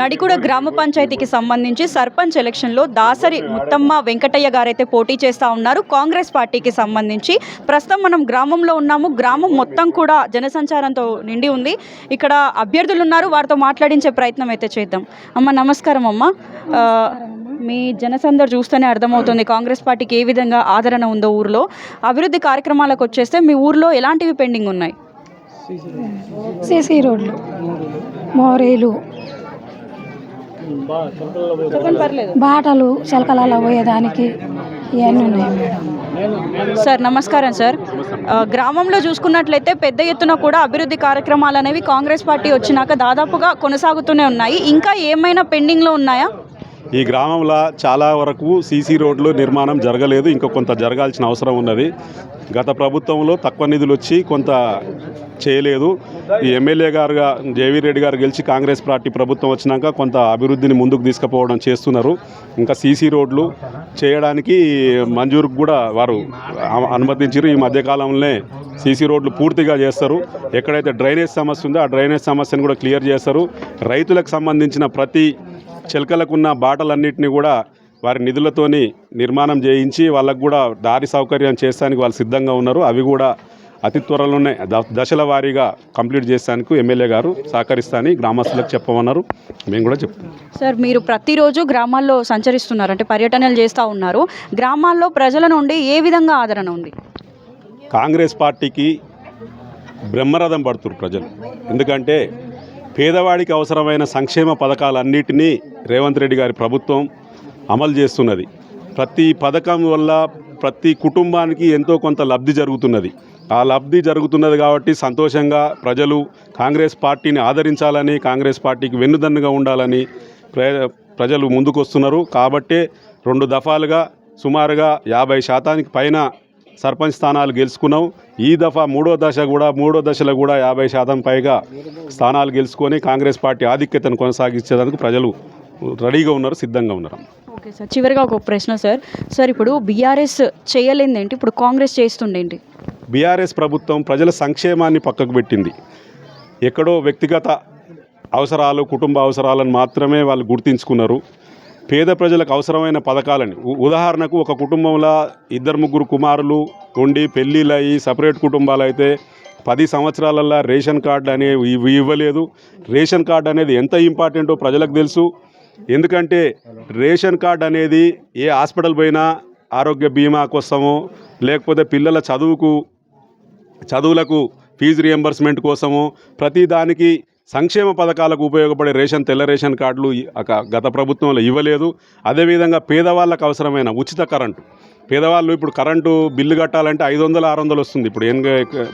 నడికుడ గ్రామ పంచాయతీకి సంబంధించి సర్పంచ్ ఎలక్షన్లో దాసరి ముత్తమ్మ వెంకటయ్య గారైతే పోటీ చేస్తూ ఉన్నారు. కాంగ్రెస్ పార్టీకి సంబంధించి ప్రస్తుతం మనం గ్రామంలో ఉన్నాము. గ్రామం మొత్తం కూడా జనసంచారంతో నిండి ఉంది. ఇక్కడ అభ్యర్థులు ఉన్నారు. వారితో మాట్లాడించే ప్రయత్నం అయితే చేద్దాం. అమ్మ నమస్కారం అమ్మ. మీ జనసందరు చూస్తేనే అర్థమవుతుంది. కాంగ్రెస్ పార్టీకి ఏ విధంగా ఆదరణ ఉందో ఊర్లో. అభివృద్ధి కార్యక్రమాలకు వచ్చేస్తే మీ ఊర్లో ఎలాంటివి పెండింగ్ ఉన్నాయి? సిసి రోడ్లు. మోరేలు. బాటలు చిలకలలో పోయేదానికి ఇవన్నీ ఉన్నాయి. మేడం సార్ నమస్కారం సార్. గ్రామంలో చూసుకున్నట్లయితే పెద్ద ఎత్తున కూడా అభివృద్ధి కార్యక్రమాలు అనేవి కాంగ్రెస్ పార్టీ వచ్చినాక దాదాపుగా కొనసాగుతూనే ఉన్నాయి. ఇంకా ఏమైనా పెండింగ్లో ఉన్నాయా? ఈ గ్రామంలో చాలా వరకు సీసీ రోడ్లు నిర్మాణం జరగలేదు. ఇంకా కొంత జరగాల్సిన అవసరం ఉన్నది. గత ప్రభుత్వంలో తక్కువ నిధులు వచ్చి కొంత చేయలేదు. ఈ ఎమ్మెల్యే గారుగా జేవీ రెడ్డి గారు గెలిచి కాంగ్రెస్ పార్టీ ప్రభుత్వం వచ్చినాక కొంత అభివృద్ధిని ముందుకు తీసుకుపోవడం చేస్తున్నారు. ఇంకా సీసీ రోడ్లు చేయడానికి మంజూరుకు కూడా వారు అనుమతించారు. ఈ మధ్యకాలంలోనే సీసీ రోడ్లు పూర్తిగా చేస్తారు. ఎక్కడైతే డ్రైనేజ్ సమస్య ఉందో ఆ డ్రైనేజ్ సమస్యను కూడా క్లియర్ చేస్తారు. రైతులకు సంబంధించిన ప్రతి చిలకలకున్న బాటలన్నింటినీ కూడా వారి నిధులతోని నిర్మాణం చేయించి వాళ్ళకు కూడా దారి సౌకర్యం చేస్తానికి వాళ్ళు సిద్ధంగా ఉన్నారు. అవి కూడా అతి త్వరలోనే దశల వారీగా కంప్లీట్ చేస్తానికి ఎమ్మెల్యే గారు సహకరిస్తానని గ్రామస్తులకు చెప్పమన్నారు. మేము కూడా చెప్తాం సార్ మీరు ప్రతిరోజు గ్రామాల్లో సంచరిస్తున్నారు అంటే పర్యటనలు చేస్తూ ఉన్నారు. గ్రామాల్లో ప్రజల నుండి ఏ విధంగా ఆదరణ ఉంది? కాంగ్రెస్ పార్టీకి బ్రహ్మరథం పడుతున్నారు ప్రజలు. ఎందుకంటే పేదవాడికి అవసరమైన సంక్షేమ పథకాలన్నిటినీ రేవంత్ రెడ్డి గారి ప్రభుత్వం అమలు చేస్తున్నది. ప్రతి పథకం వల్ల ప్రతి కుటుంబానికి ఎంతో కొంత లబ్ధి జరుగుతున్నది. ఆ లబ్ధి జరుగుతున్నది కాబట్టి సంతోషంగా ప్రజలు కాంగ్రెస్ పార్టీని ఆదరించాలని కాంగ్రెస్ పార్టీకి వెన్నుదన్నుగా ఉండాలని ప్రజలు ముందుకొస్తున్నారు. కాబట్టే రెండు దఫాలుగా సుమారుగా యాభై శాతానికి పైన సర్పంచ్ స్థానాలు గెలుచుకున్నాం. ఈ దఫా మూడో దశ కూడా మూడో దశలో కూడా యాభై శాతం పైగా స్థానాలు గెలుచుకొని కాంగ్రెస్ పార్టీ ఆధిక్యతను కొనసాగించేందుకు ప్రజలు రెడీగా ఉన్నారు సిద్ధంగా ఉన్నారు. ఓకే సార్ చివరిగా ఒక ప్రశ్న సార్. సార్ ఇప్పుడు బీఆర్ఎస్ చేయలేందేంటి? ఇప్పుడు కాంగ్రెస్ చేస్తుండేంటి? బీఆర్ఎస్ ప్రభుత్వం ప్రజల సంక్షేమాన్ని పక్కకు పెట్టింది. ఎక్కడో వ్యక్తిగత అవసరాలు కుటుంబ అవసరాలను మాత్రమే వాళ్ళు గుర్తించుకున్నారు. పేద ప్రజలకు అవసరమైన పథకాలని. ఉ- ఉదాహరణకు ఒక కుటుంబంలో ఇద్దరు ముగ్గురు కుమారులు ఉండి పెళ్ళిళ్ళు అయ్యి సపరేట్ కుటుంబాలు అయితే పది సంవత్సరాలల్లో రేషన్ కార్డు అనేవి ఇవ్వలేదు. రేషన్ కార్డు అనేది ఎంత ఇంపార్టెంటో ప్రజలకు తెలుసు. ఎందుకంటే రేషన్ కార్డు అనేది ఏ హాస్పిటల్ పోయినా ఆరోగ్య బీమా కోసమో లేకపోతే పిల్లల చదువుకు చదువులకు ఫీజు రియంబర్స్మెంట్ కోసము ప్రతి దానికి సంక్షేమ పథకాలకు ఉపయోగపడే రేషన్ తెల్ల రేషన్ కార్డులు గత ప్రభుత్వంలో ఇవ్వలేదు. అదేవిధంగా పేదవాళ్ళకు అవసరమైన ఉచిత కరెంటు. పేదవాళ్ళు ఇప్పుడు కరెంటు బిల్లు కట్టాలంటే ఐదు వందలు ఆరు వందలు వస్తుంది. ఇప్పుడు ఏం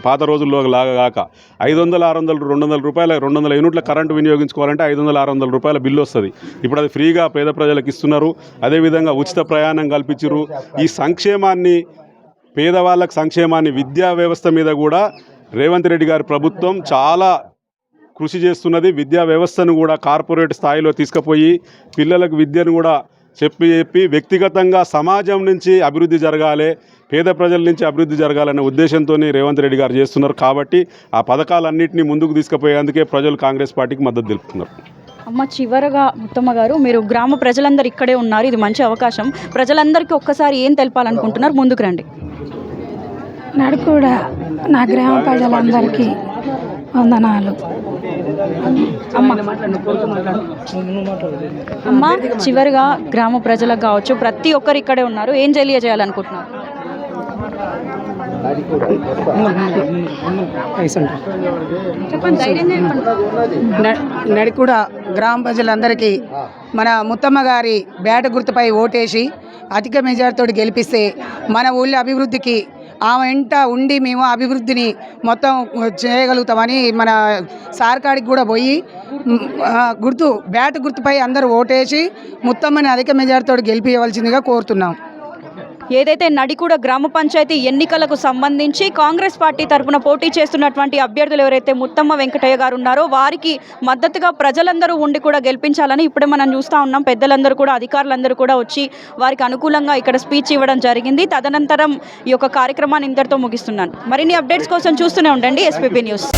పాత రోజుల్లో లాగా కాక ఐదు వందలు ఆరు వందలు రెండు వందల రూపాయల రెండు వందల యూనిట్ల కరెంటు వినియోగించుకోవాలంటే ఐదు వందల ఆరు వందల రూపాయల బిల్లు వస్తుంది. ఇప్పుడు అది ఫ్రీగా పేద ప్రజలకు ఇస్తున్నారు. అదేవిధంగా ఉచిత ప్రయాణం కల్పించరు ఈ సంక్షేమాన్ని పేదవాళ్ళకి సంక్షేమాన్ని విద్యా వ్యవస్థ మీద కూడా రేవంత్ రెడ్డి గారి ప్రభుత్వం చాలా కృషి చేస్తున్నది విద్యా వ్యవస్థను కూడా కార్పొరేట్ స్థాయిలో తీసుకుపోయి పిల్లలకు విద్యను కూడా చెప్పి చెప్పి వ్యక్తిగతంగా సమాజం నుంచి అభివృద్ధి జరగాలి పేద ప్రజల నుంచి అభివృద్ధి జరగాలనే ఉద్దేశంతో రేవంత్ రెడ్డి గారు చేస్తున్నారు. కాబట్టి ఆ పథకాలన్నింటినీ ముందుకు తీసుకుపోయేందుకే ప్రజలు కాంగ్రెస్ పార్టీకి మద్దతు తెలుపుతున్నారు. అమ్మ చివరగా ముత్తమ్మ గారు మీరు గ్రామ ప్రజలందరూ ఇక్కడే ఉన్నారు. ఇది మంచి అవకాశం. ప్రజలందరికీ ఒక్కసారి ఏం తెలపాలనుకుంటున్నారు? ముందుకు రండి. నడుకూడ నా గ్రామ ప్రజలందరికీ వందనాలు. అమ్మ. అమ్మ చివరిగా గ్రామ ప్రజలకు కావచ్చు ప్రతి ఒక్కరు ఇక్కడే ఉన్నారు. ఏం తెలియజేయాలనుకుంటున్నారు నడికూడ గ్రామ ప్రజలందరికీ మన ముత్తమ్మ గారి బ్యాట గుర్తుపై ఓటేసి అధిక మెజార్టీతో గెలిపిస్తే మన ఊళ్ళో అభివృద్ధికి ఆమె వెంట ఉండి మేము అభివృద్ధిని మొత్తం చేయగలుగుతామని మన సార్ కాడికి కూడా పోయి గుర్తు బ్యాట్ గుర్తుపై అందరూ ఓటేసి మొత్తం అధిక మెజార్టీతో గెలిపించవలసిందిగా కోరుతున్నాం. ఏదైతే నడికూడ గ్రామ పంచాయతీ ఎన్నికలకు సంబంధించి కాంగ్రెస్ పార్టీ తరఫున పోటీ చేస్తున్నటువంటి అభ్యర్థులు ఎవరైతే ముత్తమ్మ వెంకటయ్య గారు ఉన్నారో వారికి మద్దతుగా ప్రజలందరూ ఉండి కూడా గెలిపించాలని ఇప్పుడే మనం చూస్తూ ఉన్నాం. పెద్దలందరూ కూడా అధికారులందరూ కూడా వచ్చి వారికి అనుకూలంగా ఇక్కడ స్పీచ్ ఇవ్వడం జరిగింది. తదనంతరం ఈ యొక్క కార్యక్రమాన్ని ఇంతటితో ముగిస్తున్నాను. మరిన్ని అప్డేట్స్ కోసం చూస్తూనే ఉండండి ఎస్పీపీ న్యూస్.